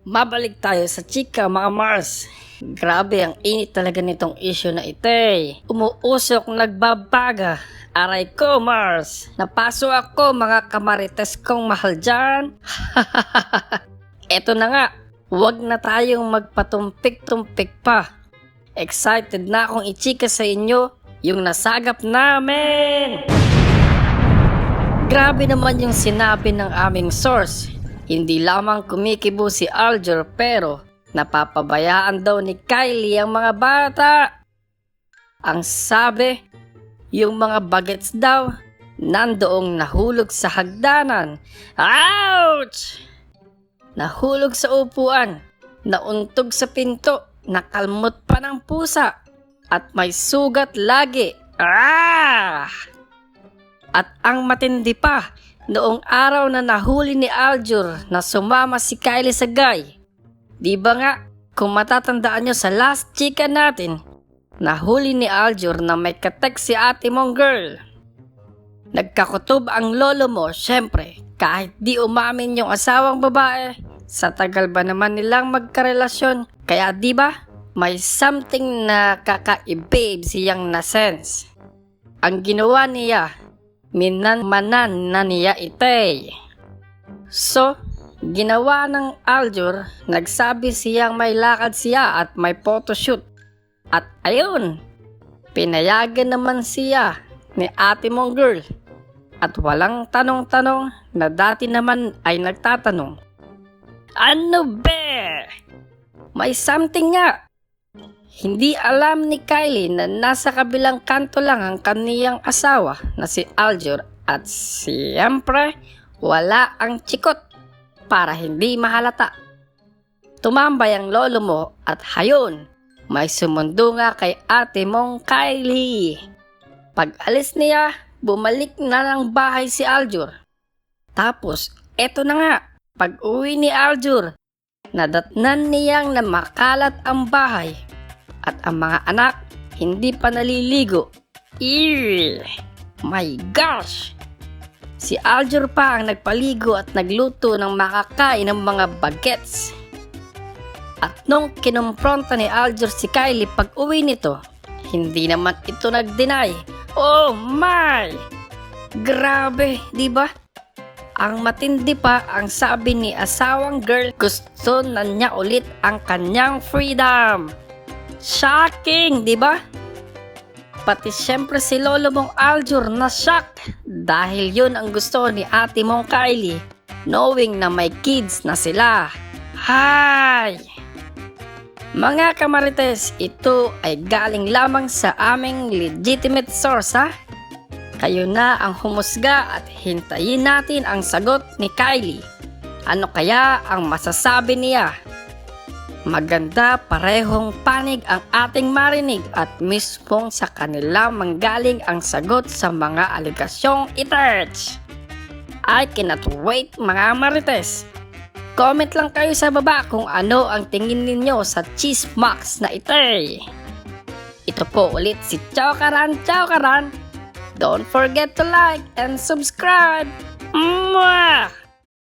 Mabalik tayo sa chika mga Mars. Grabe ang init talaga nitong issue na ito eh. Umuusok nagbabaga. Aray ko Mars. Napaso ako mga kamarites kong mahal dyan. Eto na nga. Huwag na tayong magpatumpik-tumpik pa. Excited na akong ichika sa inyo yung nasagap namin. Grabe naman yung sinabi ng aming source. Hindi lamang kumikibo si Aljur pero napapabayaan daw ni Kylie ang mga bata. Ang sabi, yung mga bagets daw nandoong nahulog sa hagdanan. Ouch! Nahulog sa upuan, nauntog sa pinto, nakalmot pa ng pusa, at may sugat lagi. Ah! At ang matindi pa, noong araw na nahuli ni Aljur na sumama si Kylie sa guy. Di ba nga, kung matatandaan nyo sa last chika natin, nahuli ni Aljur na may katek si ate mong girl. Nagkakutob ang lolo mo, syempre, kahit di umamin yung asawang babae, sa tagal ba naman nilang magkarelasyon, kaya di ba, may something na kakaibib siyang na sense. Ang ginawa niya, minanmanan na niya ite. So, ginawa ng Aljur, nagsabi siyang may lakad siya at may photoshoot. At ayun, pinayagan naman siya ni ate mong girl. At walang tanong-tanong na dati naman ay nagtatanong. Ano be? May something nga. Hindi alam ni Kylie na nasa kabilang kanto lang ang kaniyang asawa na si Aljur at siyempre wala ang chikot para hindi mahalata. Tumambay ang lolo mo at hayon, may sumundo nga kay ate mong Kylie. Pag alis niya, bumalik na ng bahay si Aljur. Tapos, eto na nga, pag uwi ni Aljur, nadatnan niyang na makalat ang bahay at ang mga anak hindi pa naliligo. Ew! My gosh! Si Aljur pa ang nagpaligo at nagluto ng makakain ng mga bagets. At nung kinumpronta ni Aljur si Kylie pag uwi nito, hindi naman ito nag-deny. Oh my! Grabe, di ba? Ang matindi pa ang sabi ni asawang girl gusto na niya ulit ang kanyang freedom. Shocking, di ba? Pati syempre si lolo mong Aljur na shock dahil yun ang gusto ni ate mong Kylie knowing na may kids na sila. Hi! Mga kamarites, ito ay galing lamang sa aming legitimate source ha. Kayo na ang humusga at hintayin natin ang sagot ni Kylie. Ano kaya ang masasabi niya? Maganda parehong panig ang ating marinig at mismong sa kanila manggaling ang sagot sa mga aligasyong iterch. I cannot wait mga marites. Comment lang kayo sa baba kung ano ang tingin ninyo sa cheese max na ite. Ito po ulit si Chow Karan Chow Karan. Don't forget to like and subscribe. Mwah!